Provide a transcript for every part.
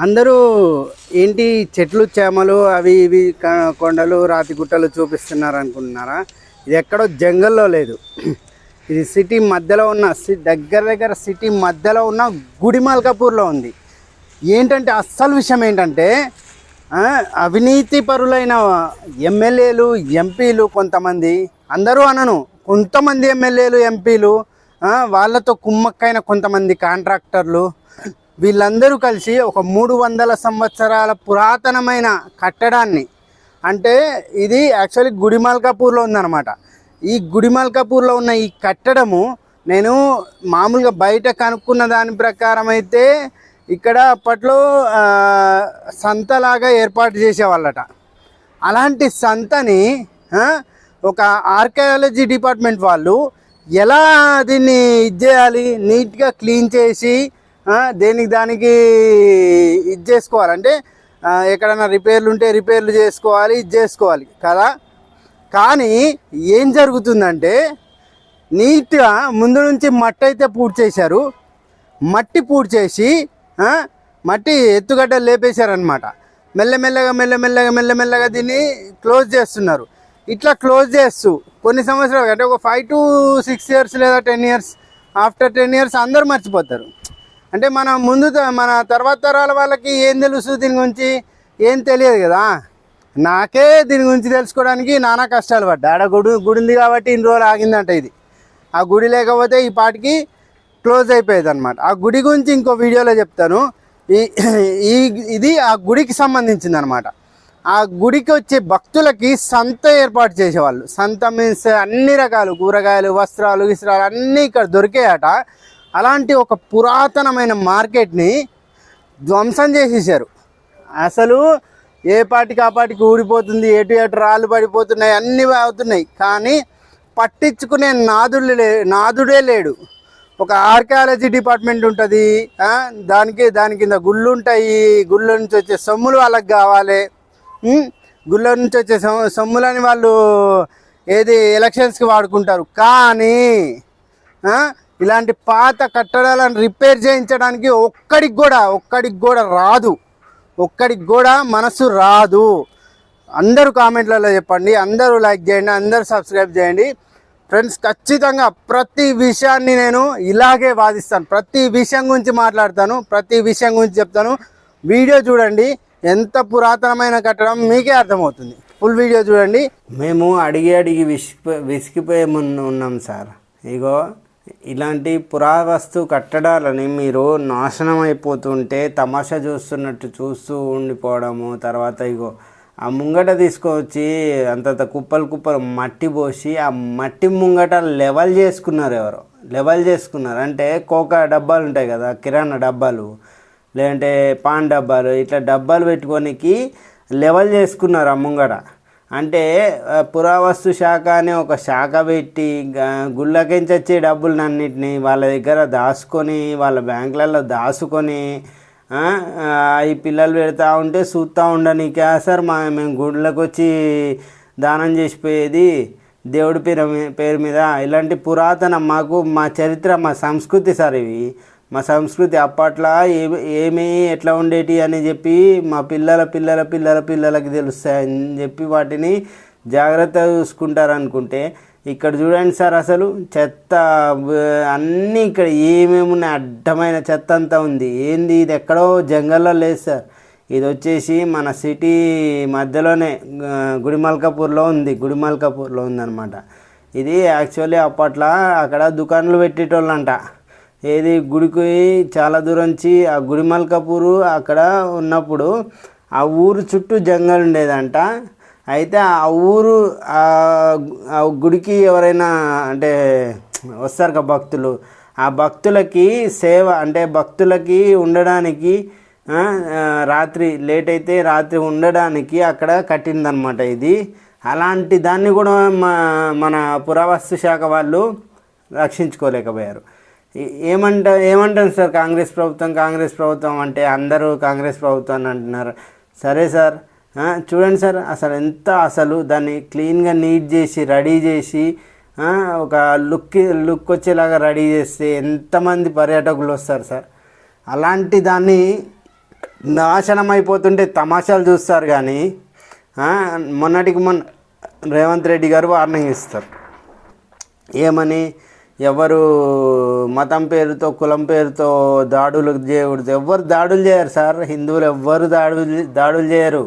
అందరూ ఏంటి చెట్లు చేమలు అవి ఇవి కొండలు రాతి గుట్టలు చూపిస్తున్నారు అనుకుంటున్నారా ఇది ఎక్కడో జంగల్లో లేదు. ఇది సిటీ మధ్యలో ఉన్న సి- దగ్గర దగ్గర సిటీ మధ్యలో ఉన్న గుడిమల్కాపూర్లో ఉంది. ఏంటంటే అస్సలు విషయం ఏంటంటే అవినీతి పరులైన ఎమ్మెల్యేలు ఎంపీలు కొంతమంది అందరూ అనను కొంతమంది ఎమ్మెల్యేలు ఎంపీలు వాళ్ళతో కుమ్మక్కైన కొంతమంది కాంట్రాక్టర్లు వీళ్ళందరూ కలిసి ఒక మూడు వందల సంవత్సరాల పురాతనమైన కట్టడాన్ని అంటే ఇది యాక్చువల్లీ గుడిమల్కాపూర్లో ఉందన్నమాట. ఈ గుడిమల్కాపూర్లో ఉన్న ఈ కట్టడము నేను మామూలుగా బయట కనుక్కున్న దాని ప్రకారం అయితే ఇక్కడ అప్పట్లో సంతలాగా ఏర్పాటు చేసేవాళ్ళట. అలాంటి సంతని ఒక ఆర్కియాలజీ డిపార్ట్మెంట్ వాళ్ళు ఎలా దీన్ని ఇది చేయాలి నీట్గా క్లీన్ చేసి దేనికి దానికి ఇది చేసుకోవాలంటే ఎక్కడైనా రిపేర్లు ఉంటే రిపేర్లు చేసుకోవాలి ఇది చేసుకోవాలి కదా? కానీ ఏం జరుగుతుందంటే నీట్గా ముందు నుంచి మట్టి అయితే పూర్తి చేశారు. మట్టి పూర్తి చేసి మట్టి ఎత్తుగడ్డలు లేపేశారనమాట మెల్లమెల్లగా మెల్లమెల్లగా మెల్లమెల్లగా దీన్ని క్లోజ్ చేస్తున్నారు. ఇట్లా క్లోజ్ చేస్తూ కొన్ని సంవత్సరాలు అంటే ఒక ఫైవ్ టు సిక్స్ ఇయర్స్ లేదా ten years after ten years అందరూ మర్చిపోతారు. అంటే మన ముందు త- మన తర్వాత తరాల వాళ్ళకి ఏం తెలుసు దీని గురించి? ఏం తెలియదు కదా? నాకే దీని గురించి తెలుసుకోవడానికి నానా కష్టాలు పడ్డా. ఆడ గుడి గుడి ఉంది కాబట్టి ఇన్ని రోజులు ఆగిందంట ఇది. ఆ గుడి లేకపోతే ఈ పాటికి క్లోజ్ అయిపోయేది అనమాట ఆ గుడి గురించి ఇంకో వీడియోలో చెప్తాను. ఈ ఈ ఇది ఆ గుడికి సంబంధించింది అనమాట ఆ గుడికి వచ్చే భక్తులకి సంత ఏర్పాటు చేసేవాళ్ళు. సంత మీన్స్ అన్ని రకాలు కూరగాయలు వస్త్రాలు గిస్త్రాలు అన్నీ ఇక్కడ దొరికాయట. అలాంటి ఒక పురాతనమైన మార్కెట్ని ధ్వంసం చేసేసారు అసలు ఏ పాటికి ఆ పాటికి ఊడిపోతుంది ఎటు ఎటు రాళ్ళు పడిపోతున్నాయి అన్నీ అవుతున్నాయి. కానీ పట్టించుకునే నాదుడు లే నాదుడే లేడు. ఒక ఆర్కియాలజీ డిపార్ట్మెంట్ ఉంటుంది దానికి దాని కింద గుళ్ళు ఉంటాయి గుళ్ళ నుంచి వచ్చే సొమ్ములు వాళ్ళకి కావాలి. గుళ్ళ నుంచి వచ్చే సొమ్ములని వాళ్ళు ఏది ఎలక్షన్స్కి వాడుకుంటారు. కానీ ఇలాంటి పాత కట్టడాలను రిపేర్ చేయించడానికి ఒక్కడికి కూడా ఒక్కడికి కూడా రాదు. ఒక్కడికి కూడా మనసు రాదు. అందరూ కామెంట్లలో చెప్పండి అందరూ లైక్ చేయండి అందరూ సబ్స్క్రైబ్ చేయండి. ఫ్రెండ్స్ ఖచ్చితంగా ప్రతి విషయాన్ని నేను ఇలాగే వాదిస్తాను. ప్రతి విషయం గురించి మాట్లాడతాను ప్రతి విషయం గురించి చెప్తాను. వీడియో చూడండి ఎంత పురాతనమైన కట్టడం మీకే అర్థమవుతుంది. ఫుల్ వీడియో చూడండి. మేము అడిగి అడిగి విసిగిపో విసిగిపోయి ఉన్నాం సార్. ఇగో ఇలాంటి పురావస్తు కట్టడాలని మీరు నాశనం అయిపోతుంటే తమాషా చూస్తున్నట్టు చూస్తూ ఉండిపోవడము తర్వాత ఇగో ఆ ముంగట తీసుకొచ్చి అంతంత కుప్పలు కుప్పలు మట్టి పోసి ఆ మట్టి ముంగట లెవెల్ చేసుకున్నారు ఎవరో. లెవెల్ చేసుకున్నారు. అంటే కోకా డబ్బాలు ఉంటాయి కదా కిరాణా డబ్బాలు లేదంటే పాన్ డబ్బాలు ఇట్లా డబ్బాలు పెట్టుకోనికి లెవెల్ చేసుకున్నారు ఆ ముంగట. అంటే పురావస్తు శాఖ అని ఒక శాఖ పెట్టి గుళ్ళకించి వచ్చే డబ్బులన్నింటినీ వాళ్ళ దగ్గర దాచుకొని వాళ్ళ బ్యాంకులలో దాచుకొని ఈ పిల్లలు పెడతా ఉంటే చూస్తూ ఉండనికే. సార్ మా మేము గుళ్ళకి వచ్చి దానం చేసిపోయేది దేవుడి పేరు మీ- పేరు మీద. ఇలాంటి పురాతన మాకు మా చరిత్ర మా సంస్కృతి సార్ ఇవి. మా సంస్కృతి అప్పట్లో ఏ ఏమి ఎట్లా ఉండేటి అని చెప్పి మా పిల్లల పిల్లల పిల్లల పిల్లలకి తెలుస్తాయని చెప్పి వాటిని జాగ్రత్తగా చూసుకుంటారు అనుకుంటే ఇక్కడ చూడండి సార్ అసలు చెత్త అన్నీ ఇక్కడ ఏమేమి ఉన్నాయి అడ్డమైన చెత్త అంతా ఉంది. ఏంది? ఇది ఎక్కడో జంగల్లో లేదు సార్. ఇది వచ్చేసి మన సిటీ మధ్యలోనే గుడిమల్కాపూర్లో ఉంది. గుడిమల్కాపూర్లో ఉందన్నమాట. ఇది యాక్చువల్లీ అప్పట్లో అక్కడ దుకాణాలు పెట్టేటోళ్ళంట. ఏది గుడికి చాలా దూరం నుంచి ఆ గుడిమల్కాపూరు అక్కడ ఉన్నప్పుడు ఆ ఊరు చుట్టూ జంగల్ ఉండేదంట. అయితే ఆ ఊరు ఆ గుడికి ఎవరైనా అంటే వస్తారు కదా భక్తులు ఆ భక్తులకి సేవ అంటే భక్తులకి ఉండడానికి రాత్రి లేట్ అయితే రాత్రి ఉండడానికి అక్కడ కట్టిందనమాట ఇది. అలాంటి దాన్ని కూడా మన పురావస్తు శాఖ వాళ్ళు రక్షించుకోలేకపోయారు. ఏమంట ఏమంటారు సార్ కాంగ్రెస్ ప్రభుత్వం కాంగ్రెస్ ప్రభుత్వం అంటే అందరూ కాంగ్రెస్ ప్రభుత్వం అని అంటున్నారు. సరే సార్ చూడండి సార్ అసలు ఎంత అసలు దాన్ని క్లీన్గా నీట్ చేసి రెడీ చేసి ఒక లుక్ లుక్ వచ్చేలాగా రెడీ చేస్తే ఎంతమంది పర్యాటకులు వస్తారు సార్. అలాంటి దాన్ని నాశనం అయిపోతుంటే తమాషాలు చూస్తారు కానీ మొన్నటికి మొన్న రేవంత్ రెడ్డి గారు వార్నింగ్ ఇస్తారు. ఏమని? ఎవరు మతం పేరుతో కులం పేరుతో దాడులు చేయకూడదు. ఎవరు దాడులు చేయరు సార్. హిందువులు ఎవ్వరు దాడులు దాడులు చేయరు.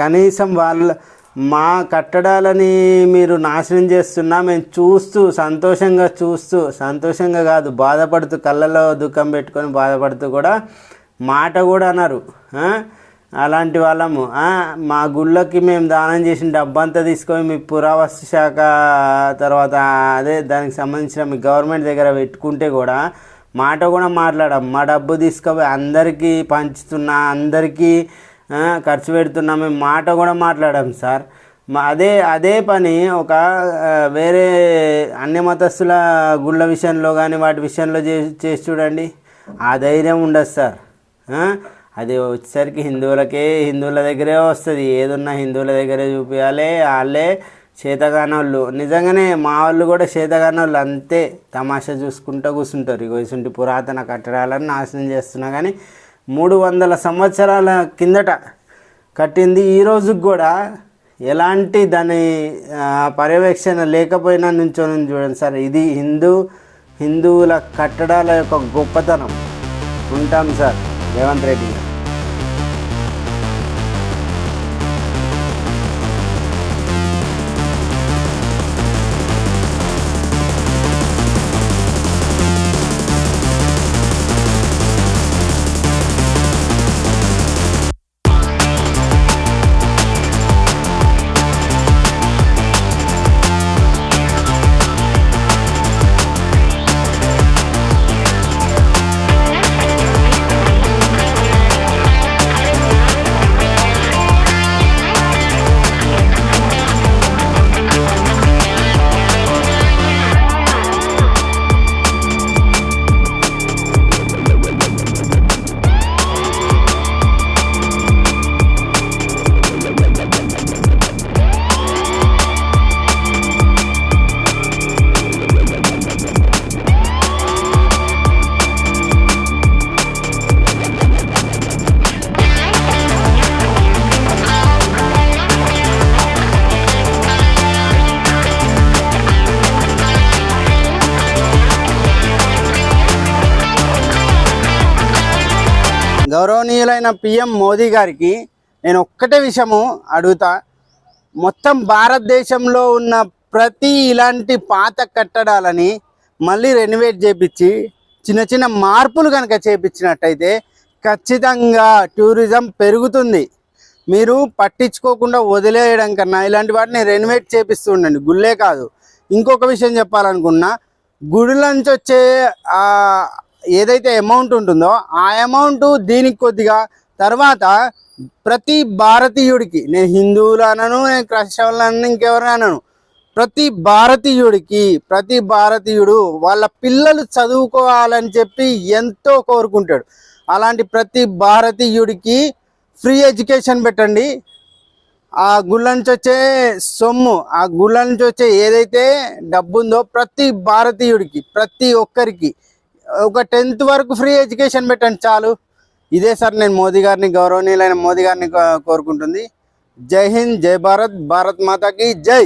కనీసం వాళ్ళ మా కట్టడాలని మీరు నాశనం చేస్తున్నా మేము చూస్తూ సంతోషంగా చూస్తూ సంతోషంగా కాదు బాధపడుతూ కళ్ళలో దుఃఖం పెట్టుకొని బాధపడుతూ కూడా మాట కూడా అన్నారు అలాంటి వాళ్ళము. మా గుళ్ళకి మేము దానం చేసిన డబ్బంతా తీసుకొని మీ పురావస్తు శాఖ తర్వాత అదే దానికి సంబంధించిన మీ గవర్నమెంట్ దగ్గర పెట్టుకుంటే కూడా మాట కూడా మాట్లాడాం మా డబ్బు తీసుకుపోయి అందరికీ పంచుతున్నా అందరికీ ఖర్చు పెడుతున్నా మేము మాట కూడా మాట్లాడాం సార్. మా అదే అదే పని ఒక వేరే అన్య మతస్థుల గుళ్ళ విషయంలో కానీ వాటి విషయంలో చేసి చేసి చూడండి. ఆ ధైర్యం ఉండదు సార్. అది వచ్చేసరికి హిందువులకే హిందువుల దగ్గరే వస్తుంది. ఏదున్నా హిందువుల దగ్గరే చూపించాలి వాళ్ళే చేతగానోళ్ళు. నిజంగానే మా వాళ్ళు కూడా చేతగానోళ్ళు అంతే. తమాషా చూసుకుంటూ కూర్చుంటారు ఇగో ఇసుంటి పురాతన కట్టడాలను నాశనం చేస్తున్నా కానీ మూడు వందల సంవత్సరాల కిందట కట్టింది ఈ రోజుకి కూడా ఎలాంటి దాని పర్యవేక్షణ లేకపోయినా నుంచొని చూడండి సార్. ఇది హిందూ హిందువుల కట్టడాల యొక్క గొప్పతనం. ఉంటాం సార్. రేవంత్ రెడ్డి గారు. గౌరవనీయులైన పిఎం మోదీ గారికి నేను ఒక్కటే విషయము అడుగుతా. మొత్తం భారతదేశంలో ఉన్న ప్రతి ఇలాంటి పాత కట్టడాలని మళ్ళీ రెనోవేట్ చేపించి చిన్న చిన్న మార్పులు కనుక చేపించినట్టయితే ఖచ్చితంగా టూరిజం పెరుగుతుంది. మీరు పట్టించుకోకుండా వదిలేయడం కన్నా ఇలాంటి వాటిని రెనోవేట్ చేపిస్తూ ఉండండి. గుళ్ళే కాదు. ఇంకొక విషయం చెప్పాలనుకున్నా గుడిలోంచి వచ్చే ఏదైతే అమౌంట్ ఉంటుందో ఆ అమౌంట్ దీనికి కొద్దిగా తర్వాత ప్రతి భారతీయుడికి నేను హిందువులు అనను నేను క్రైస్తవులు అనను ఇంకెవరు అనను ప్రతి భారతీయుడికి ప్రతి భారతీయుడు వాళ్ళ పిల్లలు చదువుకోవాలని చెప్పి ఎంతో కోరుకుంటాడు. అలాంటి ప్రతి భారతీయుడికి ఫ్రీ ఎడ్యుకేషన్ పెట్టండి. ఆ గుళ్ళ నుంచి వచ్చే సొమ్ము ఆ గుళ్ళ నుంచి వచ్చే ఏదైతే డబ్బు ఉందో ప్రతి భారతీయుడికి ప్రతి ఒక్కరికి ఒక టెన్త్ వరకు ఫ్రీ ఎడ్యుకేషన్ పెట్టండి చాలు. ఇదే సార్ నేను మోదీ గారిని గౌరవనీయులైన మోదీ గారిని కోరుకుంటుంది. జై హింద్ జై భారత్ భారత్ మాతాకి జై!